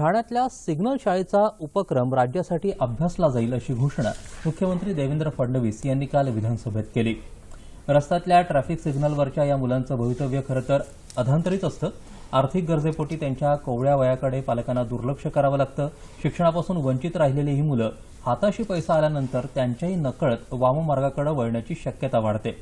ठाण्यातल्या सिग्नल शाळेचा उपक्रम राज्यासाठी अभ्यासला जाईल अशी घोषणा मुख्यमंत्री देवेंद्र फडणवीस यांनी काल विधानसभेत केली. रस्त्यातल्या ट्रॅफिक सिग्नलवरच्या या मुलांचं भवितव्य खरं तर अधांतरित असतं. आर्थिक गरजेपोटी त्यांच्या कोवळ्या वयाकडे पालकांना दुर्लक्ष करावं लागतं. शिक्षणापासून वंचित राहिलेली ही मुलं हाताशी पैसा आल्यानंतर त्यांच्याही नकळत वाममार्गाकडे वळण्याची शक्यता वाढते.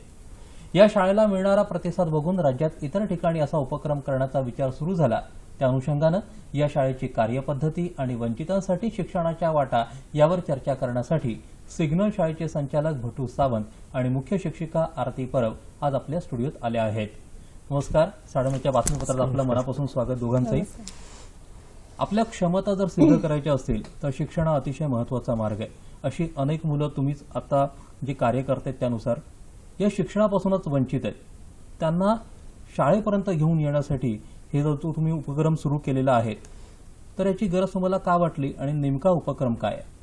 या शाळेला मिळणारा प्रतिसाद बघून राज्यात इतर ठिकाणी असा उपक्रम करण्याचा विचार सुरू झाला. त्या अनुषंगानं या शाळेची कार्यपद्धती आणि वंचितांसाठी शिक्षणाच्या वाटा यावर चर्चा करण्यासाठी सिग्नल शाळेचे संचालक भटू सावंत आणि मुख्य शिक्षिका आरती परब आज आपल्या स्टुडिओत आल्या आहेत. नमस्कार. साडेनऊच्या बातमीपत्रात आपलं मनापासून स्वागत दोघांचंही. आपल्या क्षमता जर सिद्ध करायच्या असतील तर शिक्षण हा अतिशय महत्त्वाचा मार्ग आहे. अशी अनेक मुलं तुम्हीच आता जे कार्य करतायत त्यानुसार या शिक्षणापासूनच वंचित आहेत. त्यांना शाळेपर्यंत घेऊन येण्यासाठी हे जो तुम्ही उपक्रम सुरू केलेला आहे. तर याची गरज तुम्हाला का वाटली आणि नेमका उपक्रम काय आहे?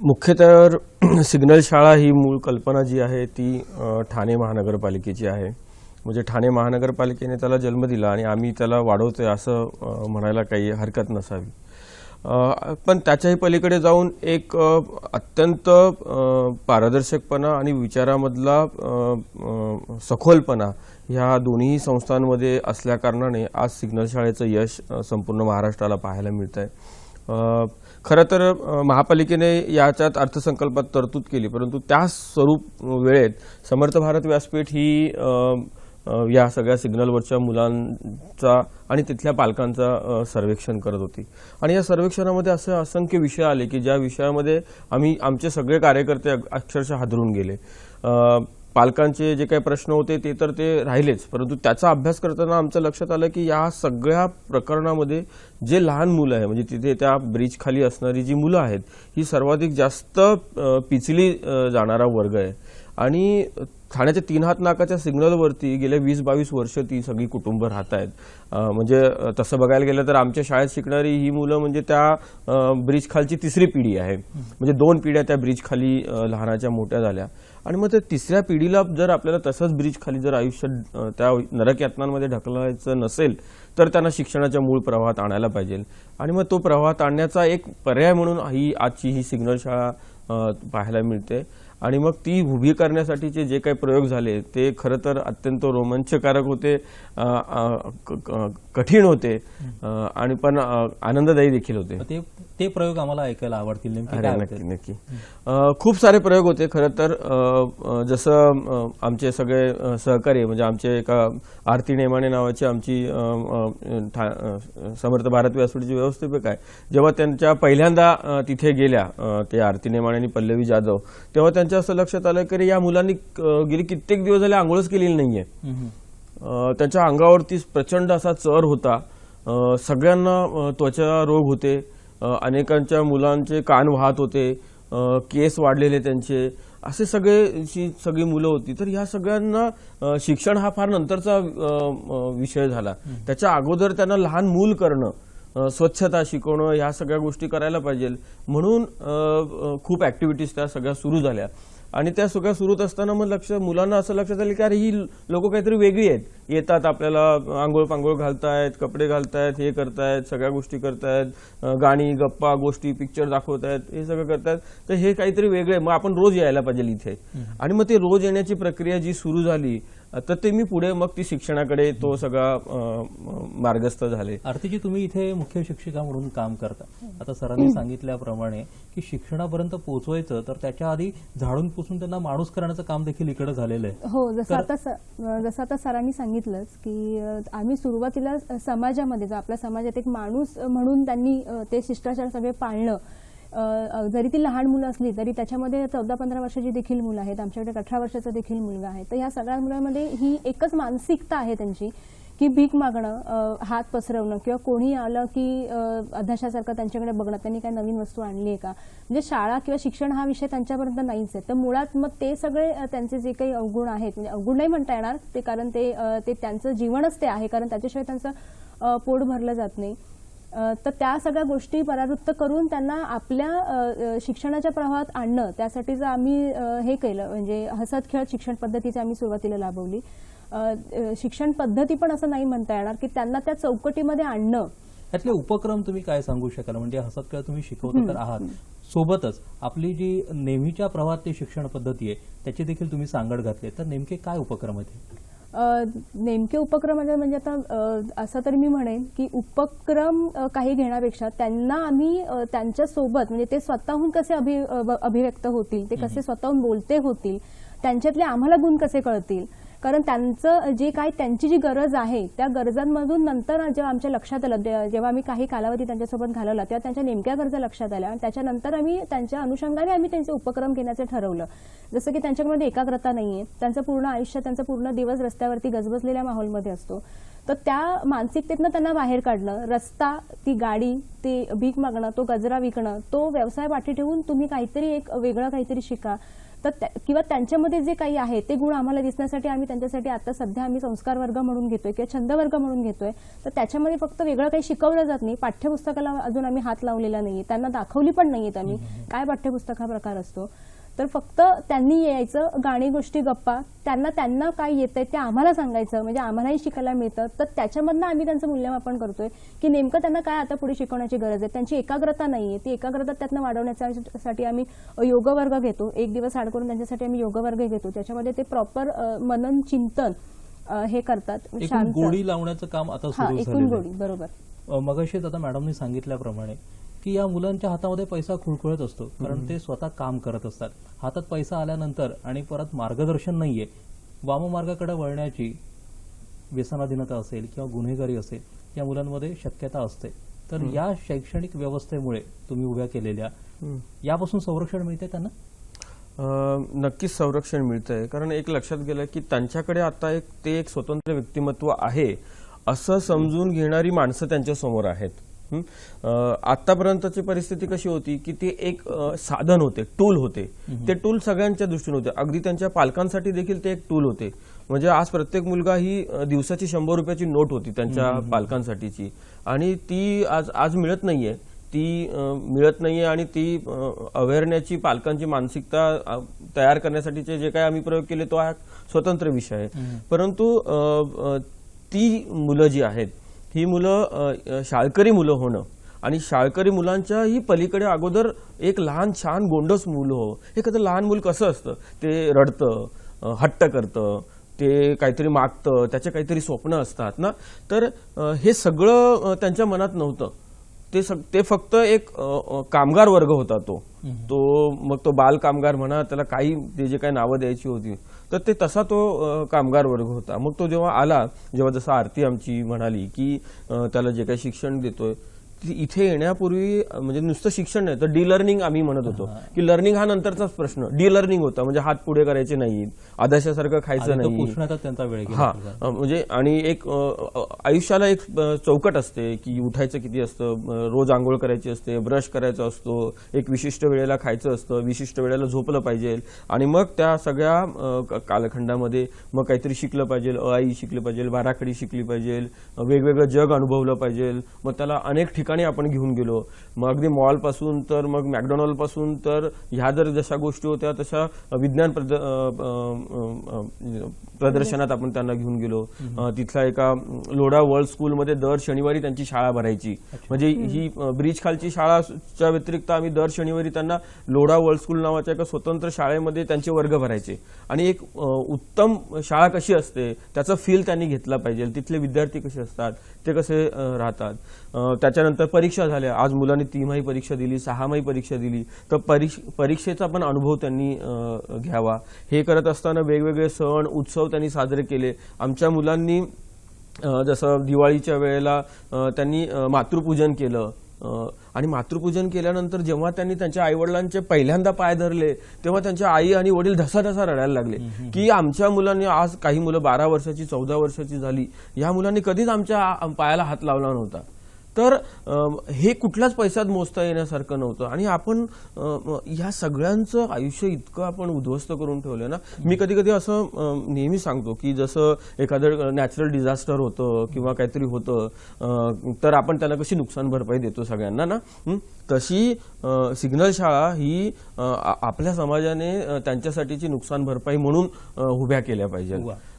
मुख्यतः सिग्नल शाळा ही मूळ कल्पना जी आहे ती ठाणे महानगरपालिकेची आहे. म्हणजे ठाणे महानगरपालिकेने त्याला जन्म दिला आणि आम्ही त्याला वाढवतोय असं म्हणायला काही हरकत नसावी. पण त्याच्याही पलीकडे जाऊन एक अत्यंत पारदर्शकपणा आणि विचारामधला सखोलपणा ह्या दोन्ही संस्थांमध्ये असल्याकारणाने आज सिग्नल शाळेचं यश संपूर्ण महाराष्ट्राला पाहायला मिळत आहे खरं तर महापालिकेने याच्यात अर्थसंकल्पात तरतूद केली परंतु त्या स्वरूप वेळेत समर्थ भारत व्यासपीठ ही या सगळ्या सिग्नलवरच्या मुलांचा आणि तिथल्या पालकांचा सर्वेक्षण करत होती. आणि या सर्वेक्षणामध्ये असे असंख्य विषय आले की ज्या विषयामध्ये आम्ही आमचे सगळे कार्यकर्ते अक्षरशः हादरून गेले. पालकांचे जे काही प्रश्न होते ते तर ते राहिलेच. परंतु त्याचा अभ्यास करताना आमचं लक्षात आलं की या सगळ्या प्रकरणामध्ये जे लहान मुलं आहे म्हणजे तिथे त्या ब्रिज खाली असणारी जी मुलं आहेत ही सर्वाधिक जास्त पिचली जाणारा वर्ग आहे. आणि ठाण्याच्या तीन हात नाकाच्या सिग्नलवरती गेल्या वीस बावीस वर्ष ती सगळी कुटुंब राहत आहेत. म्हणजे तसं बघायला गेलं तर आमच्या शाळेत शिकणारी ही मुलं म्हणजे त्या ब्रिज खालची तिसरी पिढी आहे. म्हणजे दोन पिढ्या त्या ब्रिज खाली लहानाच्या मोठ्या झाल्या. आणि मग त्या तिसऱ्या पिढीला जर आपल्याला तसंच ब्रिज खाली जर आयुष्य त्या नरक यातनांमध्ये ढकलायचं नसेल तर त्यांना शिक्षणाच्या मूळ प्रवाहात आणायला पाहिजे. आणि मग तो प्रवाहात आणण्याचा एक पर्याय म्हणून ही आजची ही सिग्नल शाळा पाहायला मिळते. आणि मग ती उभी करण्यासाठीचे जे काही प्रयोग झाले ते खरं तर अत्यंत रोमांचकारक होते कठीण होते आणि पण आनंददायी देखील होते. ते ते प्रयोग आम्हाला ऐकायला आवडतील नक्की नक्की. खूप सारे प्रयोग होते खरं तर. जसं आमचे सगळे सहकारी म्हणजे आमचे एका आरती नेमाने नावाची आमची समर्थ भारत व्यासपीठची व्यवस्थापक आहे. जेव्हा त्यांच्या पहिल्यांदा तिथे गेल्या ते आरती नेमाने आणि पल्लवी जाधव. तेव्हा त्यांच्या असं लक्षात आलं की या मुलांनी गेली कित्येक दिवस झाले आंघोळच केलेली नाहीये. त्यांच्या अंगावरती प्रचंड असा चर होता. सगळ्यांना त्वचा रोग होते. अनेकांच्या मुलांचे कान वाहत होते. केस वाढलेले त्यांचे. असे सगळे सगळी मुलं होती. तर ह्या सगळ्यांना शिक्षण हा फार नंतरचा विषय झाला. त्याच्या अगोदर त्यांना लहान मूल करणं स्वच्छता शिकवणं ह्या सगळ्या गोष्टी करायला पाहिजे म्हणून खूप ऍक्टिव्हिटीज त्या सगळ्या सुरू झाल्या. आणि त्या सगळ्या सुरूच असताना मग लक्ष मुलांना असं लक्षात आलं की अरे ही लोक काहीतरी वेगळी आहेत. येतात आपल्याला आंघोळ पांघोळ घालतायत कपडे घालतायत हे करतायत सगळ्या गोष्टी करतायत. गाणी गप्पा गोष्टी पिक्चर दाखवतायत हे सगळं करतायत. तर हे काहीतरी वेगळं आहे. मग आपण रोज यायला पाहिजे इथे. आणि मग ते रोज येण्याची प्रक्रिया जी सुरू झाली तर ते मी पुढे मग ती शिक्षणाकडे तो सगळा मार्गस्थ झाले. आरतीजी तुम्ही इथे मुख्य शिक्षिका म्हणून काम करता. आता सरांनी सांगितल्याप्रमाणे की शिक्षणापर्यंत पोहोचवायचं तर त्याच्या आधी झाडून पुसून त्यांना माणूस करण्याचं काम देखील इकडे झालेलं आहे. हो जसं तर- आता जसं आता सरांनी सांगितलंच की आम्ही सुरुवातीला समाजामध्ये जो आपल्या समाजात एक माणूस म्हणून त्यांनी ते शिष्टाचार सगळे पाळणं जरी ती लहान मुलं असली तरी त्याच्यामध्ये चौदा पंधरा वर्षाची देखील मुलं आहेत. आमच्याकडे अठरा वर्षाचा देखील मुलगा आहे. तर ह्या सगळ्या मुलांमध्ये ही एकच मानसिकता आहे त्यांची की भीक मागणं हात पसरवणं किंवा कोणी आलं की अध्याशासारखं त्यांच्याकडे बघणं त्यांनी काय नवीन वस्तू आणली आहे का? म्हणजे शाळा किंवा शिक्षण हा विषय त्यांच्यापर्यंत नाहीच आहे. तर मुळात मग ते सगळे त्यांचे जे काही अवगुण आहेत म्हणजे अवगुण नाही म्हणता येणार ते कारण ते ते त्यांचं जीवनच ते आहे. कारण त्याच्याशिवाय त्यांचं पोट भरलं जात नाही. तर त्या सगळ्या गोष्टी परावृत्त करून त्यांना आपल्या शिक्षणाच्या प्रवाहात आणणं त्यासाठीच आम्ही हे केलं. म्हणजे हसत खेळत शिक्षण पद्धतीची आम्ही सुरुवातीला लाभवली. शिक्षण पद्धती पण असं नाही म्हणता येणार की त्यांना त्या चौकटीमध्ये आणणं. यातले उपक्रम तुम्ही काय सांगू शकाल? म्हणजे हसत खेळत तुम्ही शिकवता तर आहात. सोबतच आपली जी नेहमीच्या प्रवाहातली शिक्षण पद्धती आहे त्याची देखील तुम्ही सांगड घातली तर नेमके काय उपक्रम आहेत नेमके उपक्रम म्हणजे म्हणजे आता असं तरी मी म्हणेन की उपक्रम काही घेण्यापेक्षा त्यांना आम्ही त्यांच्यासोबत म्हणजे ते स्वतःहून कसे अभि अभिव्यक्त होतील ते कसे स्वतःहून बोलते होतील त्यांच्यातले आम्हाला गुण कसे कळतील कारण त्यांचं जे काय त्यांची जी गरज आहे त्या गरजांमधून नंतर जेव्हा आमच्या लक्षात आलं जेव्हा आम्ही काही कालावधी त्यांच्यासोबत घालवला तेव्हा त्यांच्या नेमक्या गरजा लक्षात आल्या. आणि त्याच्यानंतर आम्ही त्यांच्या अनुषंगाने आम्ही त्यांचे उपक्रम घेण्याचं ठरवलं. जसं की त्यांच्यामध्ये एकाग्रता नाहीये त्यांचं पूर्ण आयुष्य त्यांचा पूर्ण दिवस रस्त्यावरती गजबजलेल्या माहोलमध्ये असतो. तर त्या मानसिकतेतनं त्यांना बाहेर काढणं रस्ता ती गाडी ते भीक मागणं तो गजरा विकणं तो व्यवसाय पाठी ठेवून तुम्ही काहीतरी एक वेगळं काहीतरी शिका. तर किंवा त्यांच्यामध्ये जे काही आहे ते गुण आम्हाला दिसण्यासाठी आम्ही त्यांच्यासाठी आता सध्या आम्ही संस्कार वर्ग म्हणून घेतोय किंवा छंद वर्ग म्हणून घेतोय. तर त्याच्यामध्ये फक्त वेगळं काही शिकवलं जात नाही. पाठ्यपुस्तकाला अजून आम्ही हात लावलेला नाहीये. त्यांना दाखवली पण नाहीयेत आम्ही. काय पाठ्यपुस्तक हा प्रकार असतो? तर फक्त त्यांनी यायचं गाणी गोष्टी गप्पा. त्यांना त्यांना काय येतंय ते आम्हाला सांगायचं. म्हणजे आम्हालाही शिकायला मिळतं. तर त्याच्यामधनं आम्ही त्यांचं मूल्यमापन करतोय की नेमकं त्यांना काय आता पुढे शिकवण्याची गरज आहे. त्यांची एकाग्रता नाहीये. ती एकाग्रता त्यातनं वाढवण्यासाठी आम्ही योग वर्ग घेतो. एक दिवस आड करून त्यांच्यासाठी आम्ही योग वर्ग घेतो. त्याच्यामध्ये ते प्रॉपर मनन चिंतन हे करतात. गोडी लावण्याचं काम आता एकूण गोडी आहे. बरोबर. मगाशीच आता मॅडमनी सांगितल्याप्रमाणे की या मुलांच्या हातामध्ये पैसा खुळखुळत असतो. कारण ते स्वतः काम करत असतात. हातात पैसा आल्यानंतर आणि परत मार्गदर्शन नाहीये वाममार्गाकडे वळण्याची व्यसनाधीनता असेल किंवा गुन्हेगारी असेल या मुलांमध्ये शक्यता असते. तर या शैक्षणिक व्यवस्थेमुळे तुम्ही उभ्या केलेल्या यापासून संरक्षण मिळते त्यांना? नक्कीच संरक्षण मिळतंय. कारण एक लक्षात गेलं की त्यांच्याकडे आता एक ते एक स्वतंत्र व्यक्तिमत्व आहे असं समजून घेणारी माणसं त्यांच्यासमोर आहेत. आतापर्यंतची परिस्थिती कशी होती की ते एक साधन होते टूल होते. ते टूल सगळ्यांच्या दृष्टीने होते. अगदी त्यांच्या पालकांसाठी देखील ते एक टूल होते. म्हणजे आज प्रत्येक मुलगा ही दिवसाची शंभर रुपयाची नोट होती त्यांच्या पालकांसाठीची. आणि ती आज आज मिळत नाहीये. ती मिळत नाहीये आणि ती अवेअरनेसची पालकांची मानसिकता तयार करण्यासाठीचे जे काही आम्ही प्रयोग केले तो हा स्वतंत्र विषय आहे. परंतु ती मुलं जी आहेत ही मुलं शाळकरी मुलं होणं. आणि शाळकरी मुलांच्या ही पलीकडे अगोदर एक लहान छान गोंडस मुलं हो. एखादं लहान मूल कसं असतं? ते रडतं हट्ट करतं ते काहीतरी मागतं त्याचे काहीतरी स्वप्न असतात ना? तर हे सगळं त्यांच्या मनात नव्हतं. ते सग ते फक्त एक कामगार वर्ग होता तो. तो मग तो बाल कामगार म्हणा त्याला काही ते जे काही नावं द्यायची होती. तर ते तसा तो कामगार वर्ग होता. मग तो जेव्हा आला जेव्हा जसं आरती आमची म्हणाली की त्याला जे काही शिक्षण देतोय इथे येण्यापूर्वी म्हणजे नुसतं शिक्षण नाही तर डी लर्निंग आम्ही म्हणत होतो. की लर्निंग हा नंतरचाच प्रश्न. डी लर्निंग होता म्हणजे हात पुढे करायचे नाहीत आदर्शासारखं खायचं नाही त्यांचा वेळ हा म्हणजे आणि एक आयुष्याला एक चौकट असते की उठायचं किती असतं रोज आंघोळ करायची असते ब्रश करायचा असतो एक विशिष्ट वेळेला खायचं असतं विशिष्ट वेळेला झोपलं पाहिजे आणि मग त्या सगळ्या कालखंडामध्ये मग काहीतरी शिकलं पाहिजे अ आई शिकली पाहिजे बाराखडी शिकली पाहिजे वेगवेगळं जग अनुभवलं पाहिजे मग त्याला अनेक ठिकाणी आपण घेऊन गेलो. मग अगदी मॉलपासून तर मग मॅकडॉनल्डपासून तर ह्या जर जशा गोष्टी होत्या तशा विज्ञान प्रदर्शनात आपण त्यांना घेऊन गेलो. अ, तिथल्या एका लोढा वर्ल्ड स्कूलमध्ये दर शनिवारी त्यांची शाळा भरायची. म्हणजे ही ब्रिज खालची शाळाच्या व्यतिरिक्त आम्ही दर शनिवारी त्यांना लोढा वर्ल्ड स्कूल नावाच्या एका स्वतंत्र शाळेमध्ये त्यांचे वर्ग भरायचे. आणि एक उत्तम शाळा कशी असते त्याचा फील त्यांनी घेतला पाहिजे. तिथले विद्यार्थी कसे असतात ते कसे राहतात. अ, त्याच्यानंतर परीक्षा झाल्या. आज मुलांनी तिमाही परीक्षा दिली सहामाही परीक्षा दिली. तर परीक्ष परीक्षेचा पण अनुभव त्यांनी घ्यावा. हे करत असताना वेगवेगळे सण उत्सव त्यांनी साजरे केले. आमच्या मुलांनी जसं दिवाळीच्या वेळेला त्यांनी मातृपूजन केलं. आणि मातृपूजन केल्यानंतर जेव्हा त्यांनी त्यांच्या आईवडिलांचे पहिल्यांदा पाय धरले तेव्हा त्यांच्या आई आणि वडील धसा धसा रडायला लागले. की आमच्या मुलांनी आज काही मुलं बारा वर्षाची चौदा वर्षाची झाली. या मुलांनी कधीच आमच्या पायाला हात लावला नव्हता. तर हे कुठल्याच पैशात मोजता येण्यासारखं नव्हतं. आणि आपण ह्या या सगळ्यांचं आयुष्य इतकं आपण उद्ध्वस्त करून ठेवलं ना मी कधी कधी असं नेहमी सांगतो की जसं एखादं नॅचरल डिझास्टर होतं किंवा काहीतरी होतं तर आपण त्यांना कशी नुकसान भरपाई देतो सगळ्यांना ना? तशी सिग्नल शाळा ही आपल्या समाजाने त्यांच्यासाठीची नुकसान भरपाई म्हणून उभ्या केल्या पाहिजे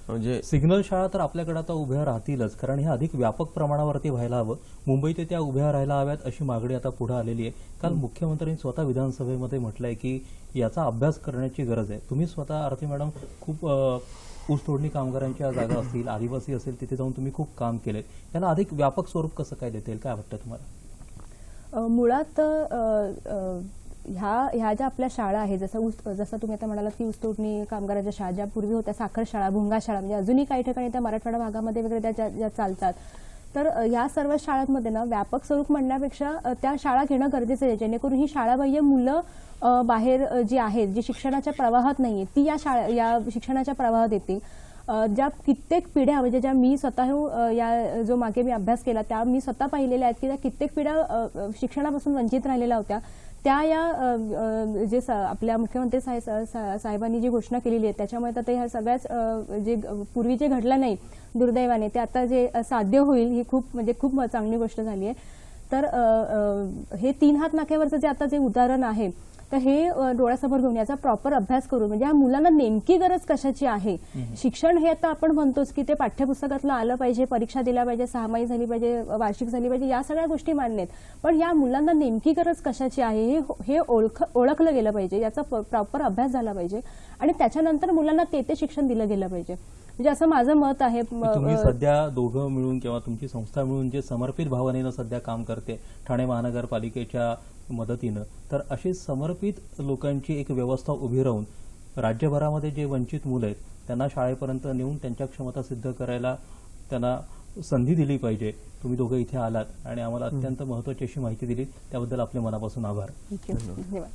म्हणजे सिग्नल शाळा तर आपल्याकडे आता उभ्या राहतीलच कारण हे अधिक व्यापक प्रमाणावरती व्हायला हवं. मुंबईत त्या उभ्या राहायला हव्यात अशी मागणी आता पुढे आलेली आहे. काल मुख्यमंत्र्यांनी स्वतः विधानसभेमध्ये म्हटलंय की याचा अभ्यास करण्याची गरज आहे. तुम्ही स्वतः आरती मॅडम खूप ऊसतोडणी कामगारांच्या जागा असतील आदिवासी असेल तिथे जाऊन तुम्ही खूप काम केले याला अधिक व्यापक स्वरूप कसं काय देता येईल? काय वाटतं तुम्हाला? मुळात ह्या ह्या ज्या आपल्या शाळा आहेत जसं ऊस जसं तुम्ही आता म्हणालात की ऊसतोडणी कामगाराच्या शाळा ज्या पूर्वी होत्या साखर शाळा भुंगा शाळा म्हणजे अजूनही काही ठिकाणी त्या मराठवाडा भागामध्ये वगैरे त्या ज्या- चालतात. तर या सर्व शाळांमध्ये ना व्यापक स्वरूप म्हणण्यापेक्षा त्या शाळा घेणं गरजेचं आहे जेणेकरून ही शाळाबाह्य मुलं बाहेर जी आहेत जी शिक्षणाच्या प्रवाहात नाही ती या शाळा या शिक्षणाच्या प्रवाहात येतील. ज्या कित्येक पिढ्या म्हणजे ज्या मी स्वतः या जो मागे मी अभ्यास केला त्या मी स्वतः पाहिलेल्या आहेत की त्या कित्येक पिढ्या शिक्षणापासून वंचित राहिलेल्या होत्या. त्या या जे स- आपल्या मुख्यमंत्री सा- साहेबांनी जी घोषणा केलेली आहे त्याच्यामुळे आता ते ह्या सगळ्याच जे पूर्वी जे घडलं नाही दुर्दैवाने ते आता जे साध्य होईल ही खूप म्हणजे खूप चांगली गोष्ट झाली आहे. तर हे तीन हात नाक्यावरचं जे आता जे उदाहरण आहे तर हे डोळ्यासमोर घेऊन याचा प्रॉपर अभ्यास करून म्हणजे या मुलांना नेमकी गरज कशाची आहे? शिक्षण हे आता आपण म्हणतोच की ते पाठ्यपुस्तकातलं आलं पाहिजे परीक्षा दिल्या पाहिजे सहामाही झाली पाहिजे वार्षिक झाली पाहिजे या सगळ्या गोष्टी मान्य आहेत. पण या मुलांना नेमकी गरज कशाची आहे हे हे ओळख ओळखलं गेलं पाहिजे. याचा प्रॉपर अभ्यास झाला पाहिजे. आणि त्याच्यानंतर मुलांना ते ते शिक्षण दिलं गेलं पाहिजे. म्हणजे असं माझं मत आहे तुम्ही सध्या दोघं मिळून किंवा तुमची संस्था मिळून जे समर्पित भावनेनं सध्या काम करते ठाणे महानगरपालिकेच्या मदतीनं तर अशी समर्पित लोकांची एक व्यवस्था उभी राहून राज्यभरामध्ये जे वंचित मुलं आहेत त्यांना शाळेपर्यंत नेऊन त्यांच्या क्षमता सिद्ध करायला त्यांना संधी दिली पाहिजे. तुम्ही दोघं इथे आलात आणि आम्हाला अत्यंत महत्वाची अशी माहिती दिली. त्याबद्दल आपले मनापासून आभार. धन्यवाद.